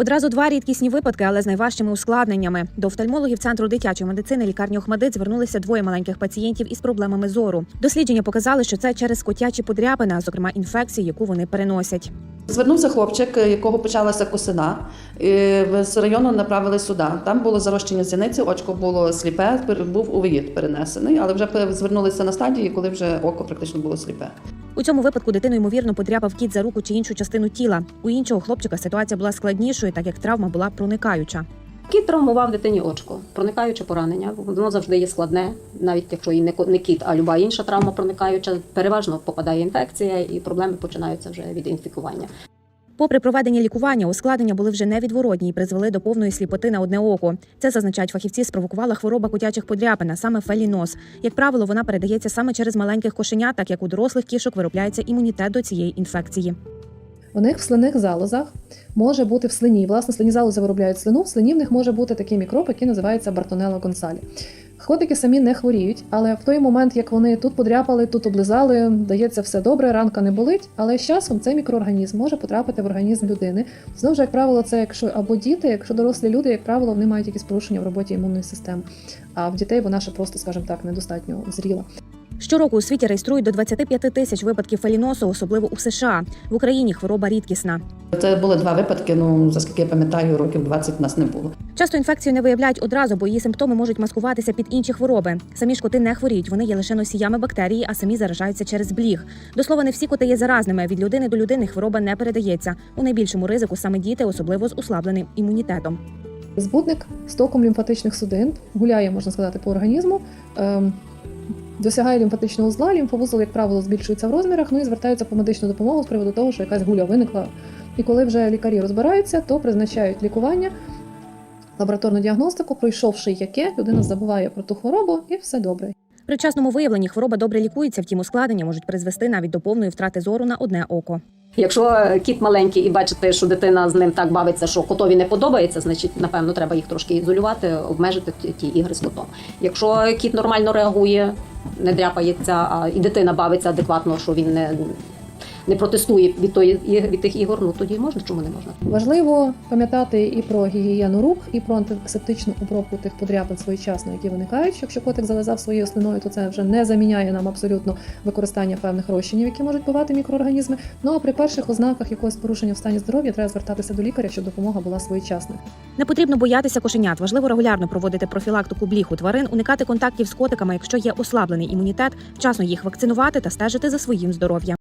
Одразу два рідкісні випадки, але з найважчими ускладненнями. До офтальмологів центру дитячої медицини лікарні Охмадит звернулися двоє маленьких пацієнтів із проблемами зору. Дослідження показали, що це через котячі подряпини, а зокрема інфекції, яку вони переносять. Звернувся хлопчик, якого почалася косина. З району направили сюди. Там було зарощення зіниці, очко було сліпе, був увеїд перенесений, але вже звернулися на стадії, коли вже око практично було сліпе. У цьому випадку дитину ймовірно подряпав кіт за руку чи іншу частину тіла. У іншого хлопчика ситуація була складнішою, так як травма була проникаюча. Кіт травмував дитині очко, проникаюче поранення. Воно завжди є складне, навіть якщо і не кіт, а люба інша травма проникаюча, переважно попадає інфекція, і проблеми починаються вже від інфікування. Попри проведення лікування, ускладнення були вже невідворотні і призвели до повної сліпоти на одне око. Це зазначають фахівці, спровокувала хвороба котячих подряпин, а саме феліноз. Як правило, вона передається саме через маленьких кошенят, так як у дорослих кішок виробляється імунітет до цієї інфекції. У них в слинних залозах може бути в слині. Власне, слинні залози виробляють слину. В слині в них може бути такий мікроб, який називається Бартонелла гонсалі. Котики самі не хворіють, але в той момент, як вони тут подряпали, тут облизали, дається все добре, ранка не болить. Але з часом цей мікроорганізм може потрапити в організм людини. Знову ж, як правило, це якщо або діти, якщо дорослі люди, як правило, вони мають якісь порушення в роботі імунної системи. А в дітей вона ще просто, скажімо так, недостатньо зріла. Щороку у світі реєструють до 25 тисяч випадків феліносу, особливо у США. В Україні хвороба рідкісна. Це були два випадки. Ну за скільки я пам'ятаю, років 20 в нас не було. Часто інфекцію не виявляють одразу, бо її симптоми можуть маскуватися під інші хвороби. Самі ж коти не хворіють, вони є лише носіями бактерії, а самі заражаються через бліг. До слова, не всі коти є заразними. Від людини до людини хвороба не передається. У найбільшому ризику саме діти, особливо з ослабленим імунітетом. Збудник з током лімфатичних судин гуляє, можна сказати, по організму. ем, Досягає лімфатичного узла, лімфовузол, як правило, збільшується в розмірах, ну і звертаються по медичну допомогу з приводу того, що якась гуля виникла. І коли вже лікарі розбираються, то призначають лікування, лабораторну діагностику, пройшовши яке, людина забуває про ту хворобу і все добре. При вчасному виявленні хвороба добре лікується, втім ускладнення можуть призвести навіть до повної втрати зору на одне око. Якщо кіт маленький і бачите, що дитина з ним так бавиться, що котові не подобається, значить, напевно, треба їх трошки ізолювати, обмежити ті, ті ігри з котом. Якщо кіт нормально реагує, не дряпається, а і дитина бавиться адекватно, що він не, не протестує від, тої, від тих ігор, ну тоді можна, чому не можна? Важливо пам'ятати і про гігієну рук, і про антисептичну обробку тих подряпин своєчасно, які виникають. Якщо котик зализав своєю слиною, то це вже не заміняє нам абсолютно використання певних розчинів, які можуть бувати мікроорганізми. Ну а при перших ознаках якогось порушення в стані здоров'я треба звертатися до лікаря, щоб допомога була своєчасна. Не потрібно боятися кошенят. Важливо регулярно проводити профілактику бліг у тварин, уникати контактів з котиками, якщо є ослаблений імунітет, вчасно їх вакцинувати та стежити за своїм здоров'ям.